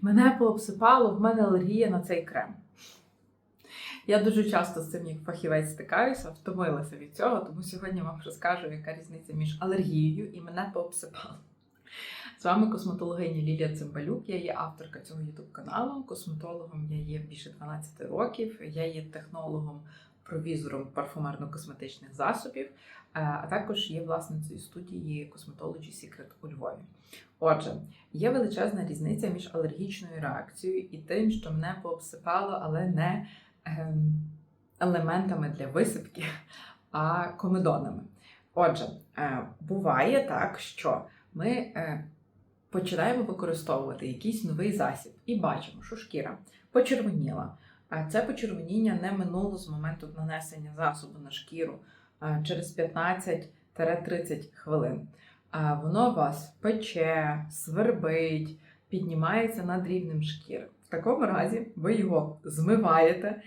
мене пообсипало, в мене алергія на цей крем. Я дуже часто з цим як фахівець стикаюся, втомилася від цього, тому сьогодні вам розкажу, яка різниця між алергією і мене пообсипало. З вами косметологиня Лілія Цимбалюк. Я є авторка цього youtube каналу. Косметологом я є більше 12 років. Я є технологом, провізором парфумерно-косметичних засобів, е, а також є власницею студії Cosmetology Secret у Львові. Отже, є величезна різниця між алергічною реакцією і тим, що мене пообсипало, але не ем, елементами для висипки, а комедонами. Отже, е, буває так, що ми е, починаємо використовувати якийсь новий засіб і бачимо, що шкіра почервоніла. Це почервоніння не минуло з моменту нанесення засобу на шкіру через 15-30 хвилин. Воно вас пече, свербить, піднімається над рівнем шкіри. В такому разі ви його змиваєте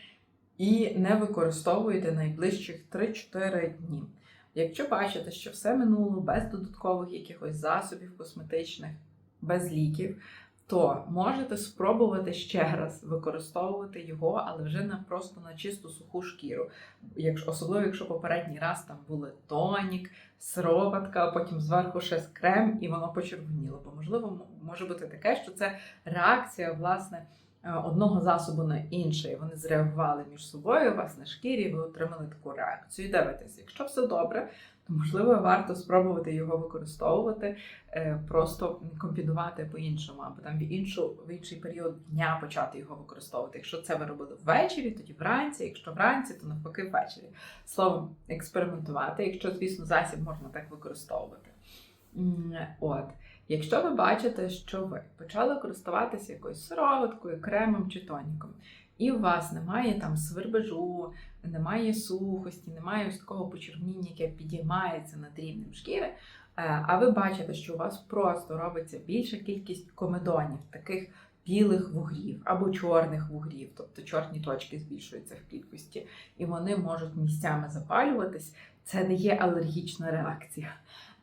і не використовуєте найближчих 3-4 дні. Якщо бачите, що все минуло без додаткових якихось засобів косметичних, без ліків, то можете спробувати ще раз використовувати його, але вже не просто на чисту суху шкіру. Якщо, особливо, якщо попередній раз там були тонік, сироватка, потім зверху ще крем, і воно почервоніло. Бо можливо може бути таке, що це реакція власне одного засобу на інший. Вони зреагували між собою, у вас на шкірі, ви отримали таку реакцію. Дивитесь, якщо все добре, то можливо варто спробувати його використовувати, е, просто комбінувати по-іншому, або там в іншу в інший період дня почати його використовувати. Якщо це ви робили ввечері, тоді вранці. Якщо вранці, то навпаки ввечері. Словом, експериментувати. Якщо, звісно, засіб можна так використовувати. От. Якщо ви бачите, що ви почали користуватися якоюсь сироваткою, кремом чи тоніком, і у вас немає там свербежу, немає сухості, немає ось такого почервніння, яке підіймається над рівнем шкіри, е, а ви бачите, що у вас просто робиться більша кількість комедонів, таких білих вугрів або чорних вугрів, тобто чорні точки збільшуються в кількості, і вони можуть місцями запалюватись, це не є алергічна реакція.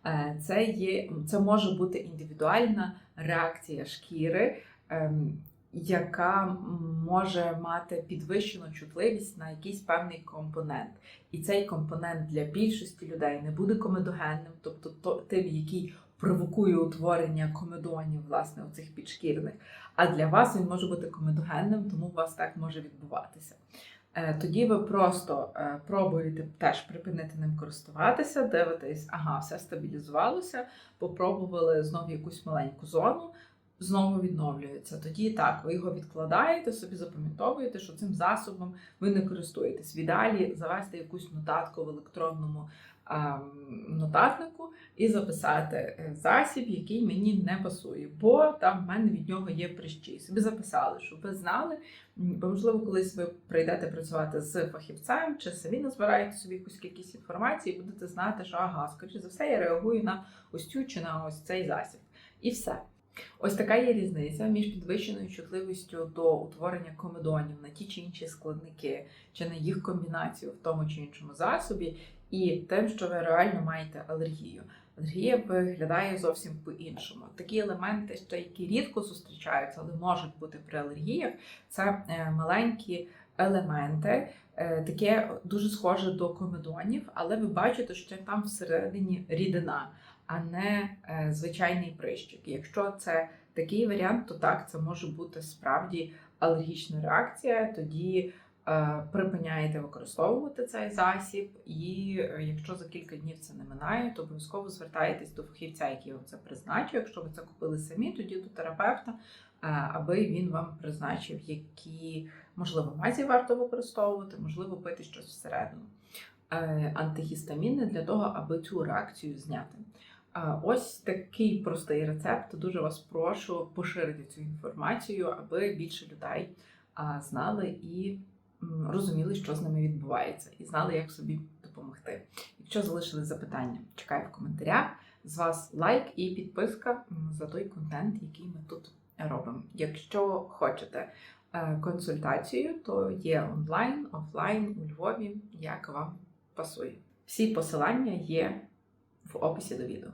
Е, Це, є, це може бути індивідуальна реакція шкіри, ем, яка може мати підвищену чутливість на якийсь певний компонент. І цей компонент для більшості людей не буде комедогенним, тобто тим, який провокує утворення комедонів, власне, оцих підшкірних. А для вас він може бути комедогенним, тому у вас так може відбуватися. Е, Тоді ви просто е, пробуєте теж припинити ним користуватися, дивитесь, ага, все стабілізувалося, попробували знову якусь маленьку зону, знову відновлюється. Тоді так, ви його відкладаєте, собі запам'ятовуєте, що цим засобом ви не користуєтесь. В ідеалі завести якусь нотатку в електронному ем, нотатнику і записати е, засіб, який мені не пасує, бо там в мене від нього є прищі. Собі записали, щоб ви знали, бо можливо, колись ви прийдете працювати з фахівцем, чи самі назбираєте собі якусь кількість інформації, і будете знати, що ага, скоріше за все, я реагую на ось цю чи на ось цей засіб. І все. Ось така є різниця між підвищеною чутливістю до утворення комедонів на ті чи інші складники, чи на їх комбінацію в тому чи іншому засобі, і тим, що ви реально маєте алергію. Алергія виглядає зовсім по-іншому. Такі елементи, ще які рідко зустрічаються, але можуть бути при алергіях, це е, маленькі елементи, е, таке дуже схоже до комедонів, але ви бачите, що там всередині рідина, а не е, звичайний прищик. Якщо це такий варіант, то так, це може бути справді алергічна реакція. Тоді е, припиняєте використовувати цей засіб, і якщо за кілька днів це не минає, то обов'язково звертаєтесь до фахівця, який вам це призначив. Якщо ви це купили самі, тоді до терапевта, аби він вам призначив, які можливо мазі варто використовувати, можливо, пити щось всередину. Е, Антигістаміни для того, аби цю реакцію зняти. Ось такий простий рецепт. Дуже вас прошу поширити цю інформацію, аби більше людей знали і розуміли, що з ними відбувається, і знали, як собі допомогти. Якщо залишили запитання, чекаю в коментарях. З вас лайк і підписка за той контент, який ми тут робимо. Якщо хочете е, консультацію, то є онлайн, офлайн у Львові, як вам пасує. Всі посилання є в описі до відео.